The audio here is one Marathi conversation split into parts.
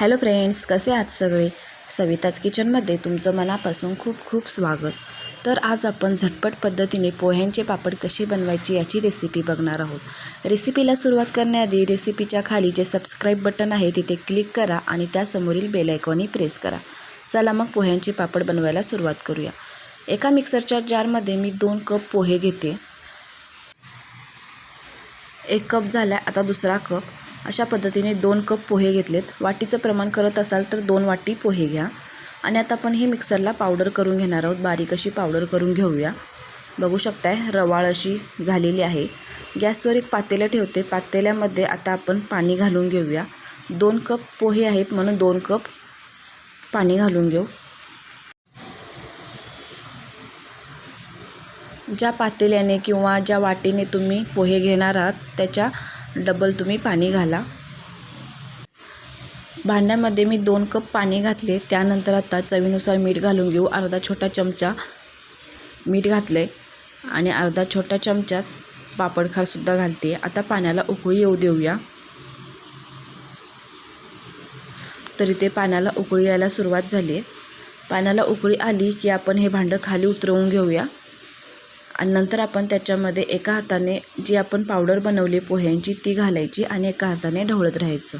हॅलो फ्रेंड्स कसे आहात सगळे? सविताज किचनमध्ये तुमचं मनापासून खूप खूप स्वागत. तर आज आपण झटपट पद्धतीने पोह्यांचे पापड कसे बनवायचे याची रेसिपी बघणार आहोत. रेसिपीला सुरुवात करण्याआधी रेसिपीच्या खाली जे सबस्क्राईब बटन आहे तिथे क्लिक करा आणि त्यासमोरील बेल आयकॉनही प्रेस करा. चला मग पोह्यांचे पापड बनवायला सुरुवात करूया. एका मिक्सरच्या जारमध्ये मी दोन कप पोहे घेते. एक कप झाला आता दुसरा कप अशा पद्धतीने दोन कप पोहे घेतलेत. वाटीचं प्रमाण करत असाल तर दोन वाटी पोहे घ्या. आणि आता आपण ही मिक्सरला पावडर करून घेणार आहोत. बारीक अशी पावडर करून घेऊया. बघू शकताय रवाळ अशी झालेली आहे. गॅसवर एक पातेलं ठेवते. पातेल्यामध्ये आता आपण पाणी घालून घेऊया. दोन कप पोहे आहेत म्हणून दोन कप पाणी घालून घेऊ. ज्या पातेल्याने किंवा ज्या वाटीने तुम्ही पोहे घेणार आहात त्याच्या डबल तुम्ही पाणी घाला. भांड्यामध्ये मी दोन कप पाणी घातले. त्यानंतर आता चवीनुसार मीठ घालून घेऊ. अर्धा छोटा चमचा मीठ घातले आणि अर्धा छोटा चमचाच पापडखारसुद्धा घालते. आता पाण्याला उकळी येऊ देऊया. तरी ते पाण्याला उकळी यायला सुरुवात झाली. आहे पाण्याला उकळी आली की आपण हे भांडं खाली उतरवून घेऊया. आणि नंतर आपण त्याच्यामध्ये एका हाताने जी आपण पावडर बनवली पोह्यांची ती घालायची आणि एका हाताने ढवळत राहायचं.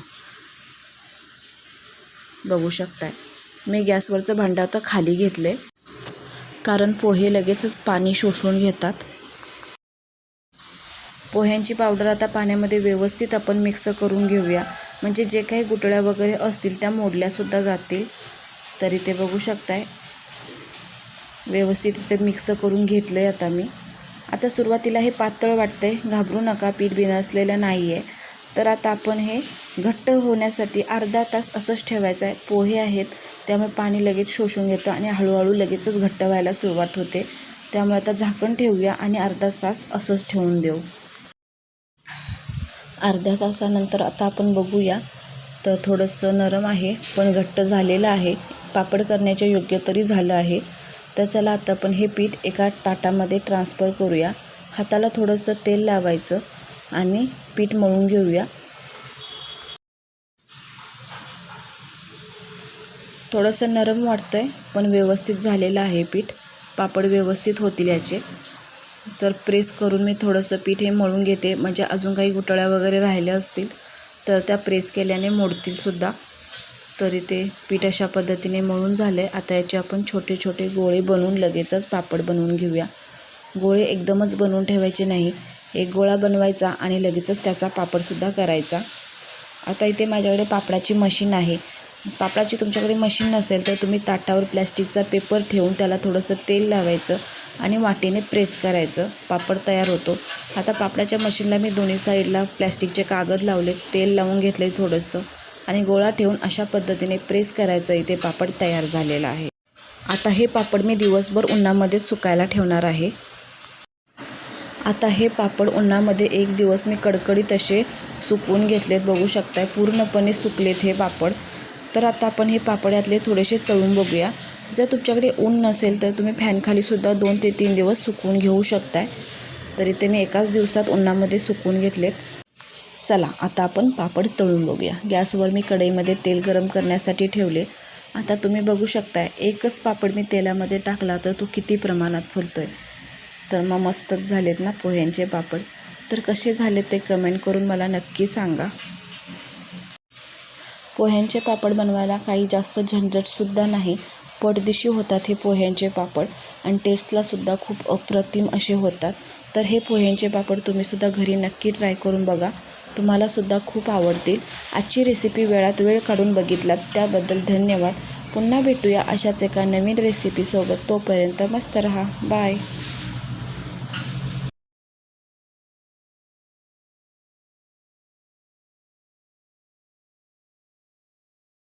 बघू शकताय. मी गॅसवरचं भांडं आता खाली घेतले कारण पोहे लगेचच पाणी शोषून घेतात. पोह्यांची पावडर आता पाण्यामध्ये व्यवस्थित आपण मिक्स करून घेऊया. म्हणजे जे काही गुटळ्या वगैरे असतील त्या मोडल्यासुद्धा जातील. तरी ते बघू शकताय. व्यवस्थित इथे मिक्स करून घेतलं आहे आता मी. आता सुरुवातीला हे पातळ वाटतं आहे घाबरू नका पीठ बिनसलेलं नाही आहे तर आता आपण हे घट्ट होण्यासाठी अर्धा तास असंच ठेवायचं आहे पोहे आहेत त्यामुळे पाणी लगेच शोषून घेतं आणि हळूहळू लगेचच घट्ट व्हायला सुरुवात होते. त्यामुळे आता झाकण ठेवूया आणि अर्धा तास असंच ठेवून देऊ. अर्ध्या तासानंतर आता आपण बघूया. तर थोडंसं नरम आहे पण घट्ट झालेलं आहे. पापड करण्याच्या योग्य तरी झालं आहे. तर चला आता आपण हे पीठ एका ताटामध्ये ट्रान्सफर करूया. हाताला थोडंसं तेल लावायचं आणि पीठ मळून घेऊया. थोडंसं नरम वाटतं आहे पण व्यवस्थित झालेलं आहे पीठ. पापड व्यवस्थित होतील याचे. तर प्रेस करून मी थोडंसं पीठ हे मळून घेते. म्हणजे अजून काही गुटळ्या वगैरे राहिल्या असतील तर त्या प्रेस केल्याने मोडतीलसुद्धा तरी ते पीठ अशा पद्धतीने मळून झाले आता याचे आपण छोटे छोटे गोळे बनवून लगेचच पापड बनवून घेऊया. गोळे एकदमच बनवून ठेवायचे नाही. एक गोळा बनवायचा आणि लगेचच त्याचा पापडसुद्धा करायचा. आता इथे माझ्याकडे पापडाची मशीन आहे. पापडाची तुमच्याकडे मशीन नसेल तर तुम्ही ताटावर प्लॅस्टिकचा पेपर ठेवून त्याला थोडंसं तेल लावायचं आणि वाटीने प्रेस करायचं. पापड तयार होतो. आता पापडाच्या मशीनला मी दोन्ही साईडला प्लॅस्टिकचे कागद लावले तेल लावून घेतले थोडंसं. आणि गोळा ठेवून अशा पद्धतीने प्रेस करायचं. इथे पापड तयार झालेला आहे. आता हे पापड मी दिवसभर उन्हामध्ये सुकायला ठेवणार आहे. आता हे पापड उन्हामध्ये एक दिवस मी कडकडीत असे सुकवून घेतलेत. बघू शकताय पूर्णपणे सुकलेत हे पापड. तर आता आपण हे पापड यातले थोडेसे तळून बघूया. जर तुमच्याकडे ऊन नसेल तर तुम्ही फॅनखालीसुद्धा दोन ते तीन दिवस सुकवून घेऊ शकताय. तरी ते मी एकाच दिवसात उन्हामध्ये सुकवून घेतलेत. चला आता आपण पापड तळून बघूया. गॅसवर मी कढईमध्ये तेल गरम करण्यासाठी ठेवले. आता तुम्ही बघू शकताय एकच पापड मी तेलामध्ये टाकला तर तो किती प्रमाणात फुलतो आहे तर मग मस्तच झालेत ना पोह्यांचे पापड. तर कसे झाले ते कमेंट करून मला नक्की सांगा. पोह्यांचे पापड बनवायला काही जास्त झंझटसुद्धा नाही. पटदिशी होतात हे पोह्यांचे पापड आणि टेस्टलासुद्धा खूप अप्रतिम असे होतात. तर हे पोह्यांचे पापड तुम्हीसुद्धा घरी नक्की ट्राय करून बघा. तुम्हालासुद्धा खूप आवडतील. आजची रेसिपी वेळात वेळ काढून बघितलात त्याबद्दल धन्यवाद. पुन्हा भेटूया अशाच एका नवीन रेसिपीसोबत तोपर्यंत मस्त रहा. बाय